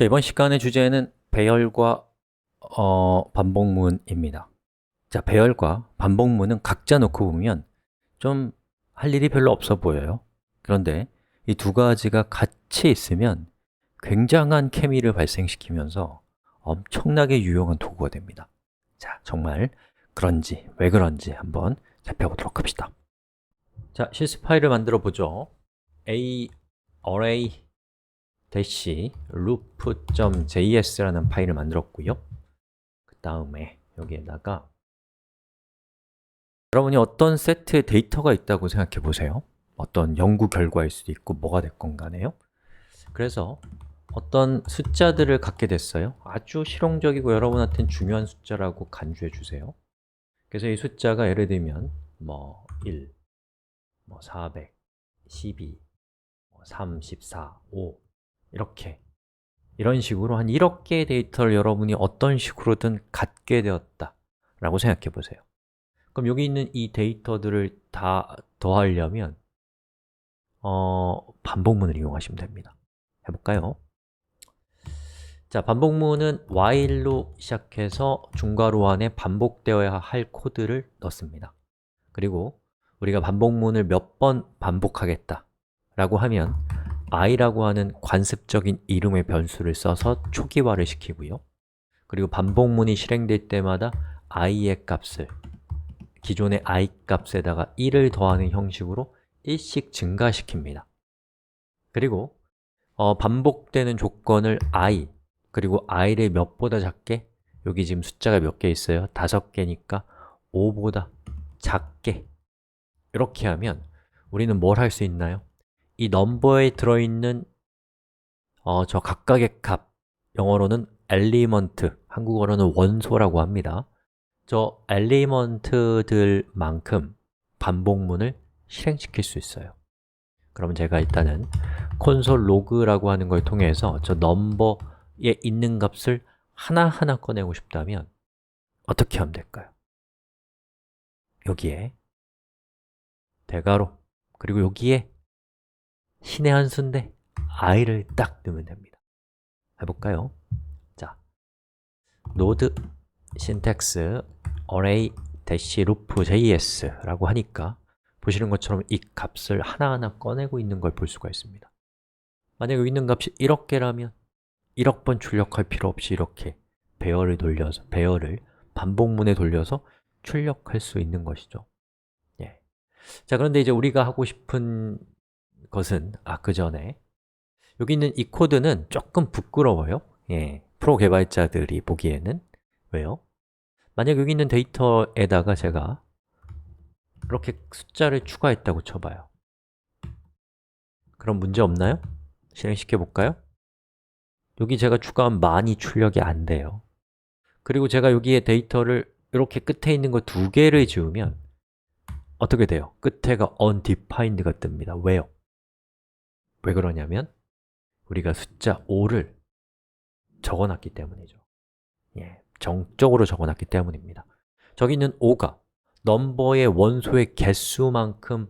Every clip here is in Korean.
자, 이번 시간의 주제는 배열과 어, 반복문입니다. 자, 배열과 반복문은 각자 놓고 보면 좀 할 일이 별로 없어 보여요. 그런데 이 두 가지가 같이 있으면 굉장한 케미를 발생시키면서 엄청나게 유용한 도구가 됩니다. 자, 정말 그런지, 왜 그런지 한번 살펴보도록 합시다. 자, 실습 파일을 만들어 보죠. A array dash loop.js라는 파일을 만들었고요. 그 다음에 여기에다가 여러분이 어떤 세트의 데이터가 있다고 생각해 보세요. 어떤 연구 결과일 수도 있고 뭐가 됐건 간에요. 그래서 어떤 숫자들을 갖게 됐어요. 아주 실용적이고 여러분한테는 중요한 숫자라고 간주해 주세요. 그래서 이 숫자가 예를 들면 뭐 1, 뭐 400, 12, 34, 5 이렇게. 이런 식으로 한 1억 개의 데이터를 여러분이 어떤 식으로든 갖게 되었다. 라고 생각해 보세요. 그럼 여기 있는 이 데이터들을 다 더하려면 어, 반복문을 이용하시면 됩니다. 해볼까요? 자, 반복문은 while로 시작해서 중괄호 안에 반복되어야 할 코드를 넣습니다. 그리고 우리가 반복문을 몇 번 반복하겠다 라고 하면 i라고 하는 관습적인 이름의 변수를 써서 초기화를 시키고요 그리고 반복문이 실행될 때마다 i의 값을 기존의 i 값에다가 1을 더하는 형식으로 1씩 증가시킵니다 그리고 어, 반복되는 조건을 i 그리고 i를 몇보다 작게 여기 지금 숫자가 몇 개 있어요? 다섯 개니까 5보다 작게 이렇게 하면 우리는 뭘 할 수 있나요? 이 넘버에 들어있는 어, 저 각각의 값. 영어로는 엘리먼트, 한국어로는 원소라고 합니다. 저 엘리먼트들만큼 반복문을 실행시킬 수 있어요. 그러면 제가 일단은 콘솔 로그라고 하는 걸 통해서 저 넘버에 있는 값을 하나하나 꺼내고 싶다면 어떻게 하면 될까요? 여기에 대괄호 그리고 여기에 신의 한 수인데 i를 딱 넣으면 됩니다 해볼까요? 자, node syntax array loop js라고 하니까 보시는 것처럼 이 값을 하나하나 꺼내고 있는 걸 볼 수가 있습니다 만약 여기 있는 값이 1억 개라면 1억 번 출력할 필요 없이 이렇게 배열을 돌려서 배열을 반복문에 돌려서 출력할 수 있는 것이죠 예. 자, 그런데 이제 우리가 하고 싶은 것은 아, 그 전에 여기 있는 이 코드는 조금 부끄러워요 예, 프로 개발자들이 보기에는 왜요? 만약 여기 있는 데이터에다가 제가 이렇게 숫자를 추가했다고 쳐봐요 그럼 문제 없나요? 실행시켜 볼까요? 여기 제가 추가한 많이 출력이 안 돼요 그리고 제가 여기에 데이터를 이렇게 끝에 있는 거 두 개를 지우면 어떻게 돼요? 끝에가 undefined가 뜹니다 왜요? 왜 그러냐면 우리가 숫자 5를 적어놨기 때문이죠. 예, 정적으로 적어놨기 때문입니다. 저기 있는 5가 넘버의 원소의 개수만큼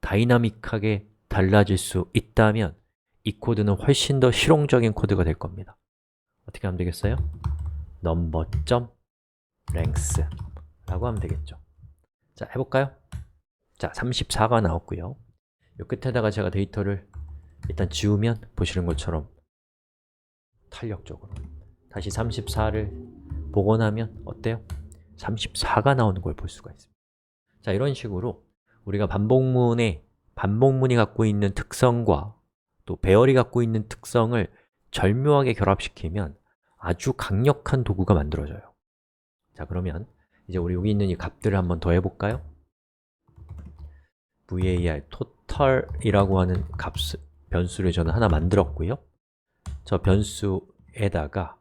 다이나믹하게 달라질 수 있다면 이 코드는 훨씬 더 실용적인 코드가 될 겁니다. 어떻게 하면 되겠어요? number.length 라고 하면 되겠죠. 자, 해볼까요? 자, 34가 나왔고요. 이 끝에다가 제가 데이터를 일단 지우면 보시는 것처럼 탄력적으로 다시 34를 복원하면 어때요? 34가 나오는 걸 볼 수가 있습니다 자, 이런 식으로 우리가 반복문에 반복문이 갖고 있는 특성과 또 배열이 갖고 있는 특성을 절묘하게 결합시키면 아주 강력한 도구가 만들어져요 자, 그러면 이제 우리 여기 있는 이 값들을 한번 더 해볼까요? var total이라고 하는 값, 변수를 저는 하나 만들었고요. 저 변수에다가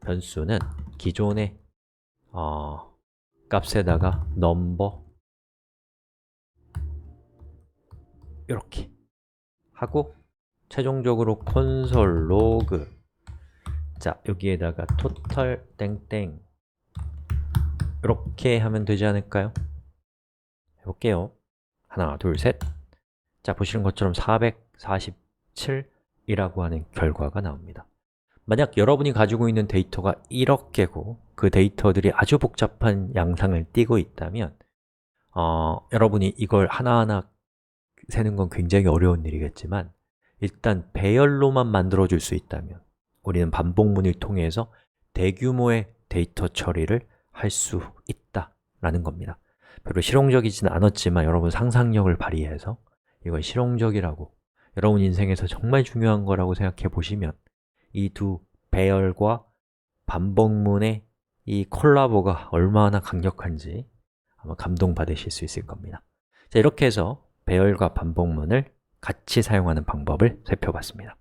변수는 기존의 어, 값에다가 number 이렇게 하고 최종적으로 콘솔 로그. 자, 여기에다가 total 땡땡 이렇게 하면 되지 않을까요? 해볼게요. 하나, 둘, 셋. 자, 보시는 것처럼 447이라고 하는 결과가 나옵니다. 만약 여러분이 가지고 있는 데이터가 1억 개고 그 데이터들이 아주 복잡한 양상을 띠고 있다면 어, 여러분이 이걸 하나하나 세는 건 굉장히 어려운 일이겠지만 일단 배열로만 만들어 줄 수 있다면 우리는 반복문을 통해서 대규모의 데이터 처리를 할 수 있다라는 겁니다. 별로 실용적이지는 않았지만 여러분 상상력을 발휘해서 이걸 실용적이라고 여러분 인생에서 정말 중요한 거라고 생각해 보시면 이 두 배열과 반복문의 이 콜라보가 얼마나 강력한지 아마 감동받으실 수 있을 겁니다. 자, 이렇게 해서 배열과 반복문을 같이 사용하는 방법을 살펴봤습니다